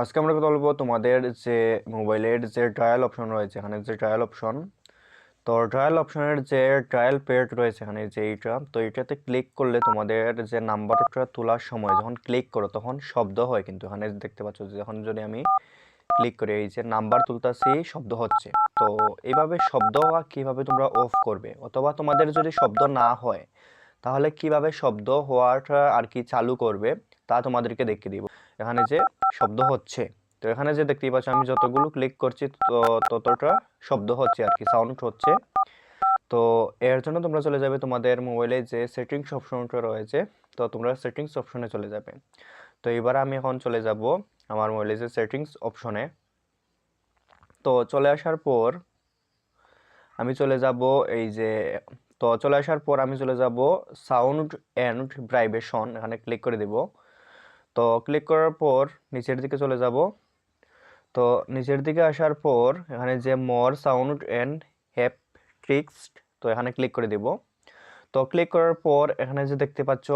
আজকে আমরা কথা বলব তোমাদের যে মোবাইলের যে ট্রায়াল অপশন রয়েছে, এখানে যে ট্রায়াল অপশন তো ট্রায়াল অপশনের যে ট্রায়াল পেড রয়েছে এখানে যে এইটা, তো এইটাতে ক্লিক করলে তোমাদের যে নাম্বারটা তোলার সময় যখন ক্লিক করো তখন শব্দ হয় কিন্তু এখানে দেখতে পাচ্ছ যে যখন যদি আমি ক্লিক করি, এই যে নাম্বার তুলতাছি, শব্দ হচ্ছে। তো এইভাবে শব্দ হওয়া কীভাবে তোমরা অফ করবে? অথবা তোমাদের যদি শব্দ না হয়, তাহলে কীভাবে শব্দ হওয়াটা আর কি চালু করবে, তা তোমাদেরকে দেখিয়ে দিব। এখানে যে শব্দ হচ্ছে। তো এখানে যে দেখতেই পাচ্ছ আমি যতগুলো ক্লিক করছি, তো, ততটা শব্দ হচ্ছে আর কি সাউন্ড হচ্ছে। তো এর জন্য তোমরা চলে যাবে তোমাদের মোবাইলে যে সেটিংস অপশনটা রয়েছে, তো তোমরা সেটিংস অপশনে চলে যাবে। তো এবার আমি এখন চলে যাব আমার মোবাইলে যে সেটিংস অপশনে তো চলে আসার পর আমি চলে যাব এই যে, তো চলে আসার পর আমি চলে যাব সাউন্ড অ্যান্ড ভাইব্রেশন এখানে ক্লিক করে দেব। তো ক্লিক করার পর নিচের দিকে চলে যাব। তো নিচের দিকে আসার পর এখানে যে মর সাউন্ড অ্যান্ড হ্যাপ হ্যাপট্রিক্স তো এখানে ক্লিক করে দেব। তো ক্লিক করার পর এখানে যে দেখতে পাচ্ছ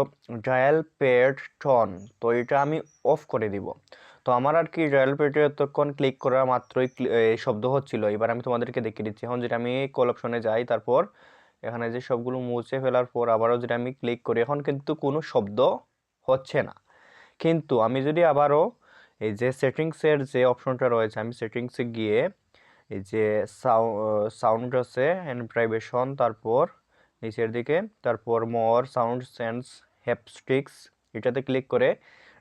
ডায়াল পেড টন তো এটা আমি অফ করে দিব। তো আমার আর কি ডায়াল পেডে এতক্ষণ ক্লিক করা মাত্রই শব্দ হচ্ছিল। এবার আমি তোমাদেরকে দেখিয়ে দিচ্ছি। এখন যেটা আমি কল অপশনে যাই, তারপর এখানে যে সবগুলো মুছে ফেলার পর আবারও যেটা আমি ক্লিক করি, এখন কিন্তু কোনো শব্দ হচ্ছে না। কিন্তু আমি যদি আবারও এই যে সেটিংসের যে অপশনটা রয়েছে, আমি সেটিংসে গিয়ে এই যে সাউন্ড আছে অ্যান্ড প্রাইভেশন তারপর নিচের দিকে, তারপর মোর সাউন্ড সেন্স হ্যাপস্টিক্স এটাতে ক্লিক করে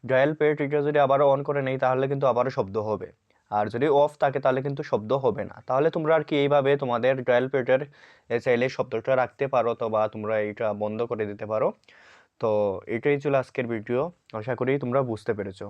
ডায়াল পেড এটা যদি আবারও অন করে নেই, তাহলে কিন্তু আবারও শব্দ হবে। আর যদি অফ থাকে, তাহলে কিন্তু শব্দ হবে না। তাহলে তোমরা আর কি এইভাবে তোমাদের ডায়াল পেডের চাইলে শব্দটা রাখতে পারো তো বা তোমরা এটা বন্ধ করে দিতে পারো। তো এটাই ছিল আজকের ভিডিও আশা করি তোমরা বুঝতে পেরেছ।